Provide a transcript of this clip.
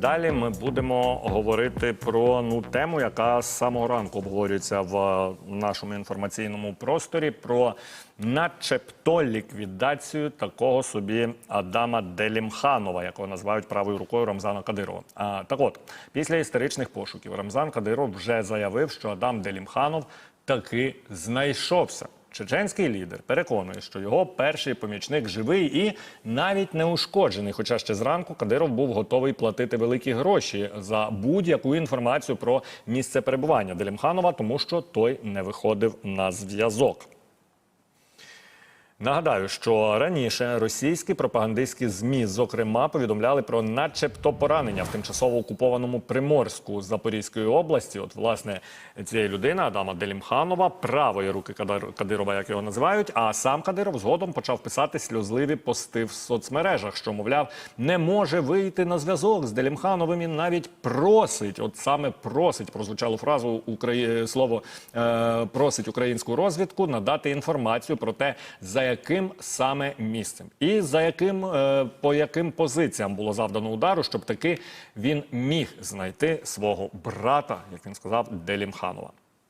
далі ми будемо говорити про ну тему, яка з самого ранку обговорюється в е, нашому інформаційному просторі. Про начебто ліквідацію такого собі Адама Делімханова, якого називають правою рукою Рамзана Кадирова. А, так от, після історичних пошуків Рамзан Кадиров вже заявив, що Адам Делімханов таки знайшовся. Чеченський лідер переконує, що його перший помічник живий і навіть не ушкоджений. Хоча ще зранку Кадиров був готовий платити великі гроші за будь-яку інформацію про місце перебування Делімханова, тому що той не виходив на зв'язок. Нагадаю, що раніше російські пропагандистські змі, зокрема, повідомляли про начебто поранення в тимчасово окупованому Приморську Запорізької області. От, власне, цієї людини Адама Делімханова, правої руки Кадирова, як його називають. А сам Кадиров згодом почав писати сльозливі пости в соцмережах, що мовляв не може вийти на зв'язок з Делімхановим і навіть просить. От саме просить прозвучало фразу Украї... слово е, просить українську розвідку надати інформацію про те, за яким саме місцем і за яким е, по яким позиціям було завдано удару, щоб таки він міг знайти свого брата, як він сказав, Делімханова.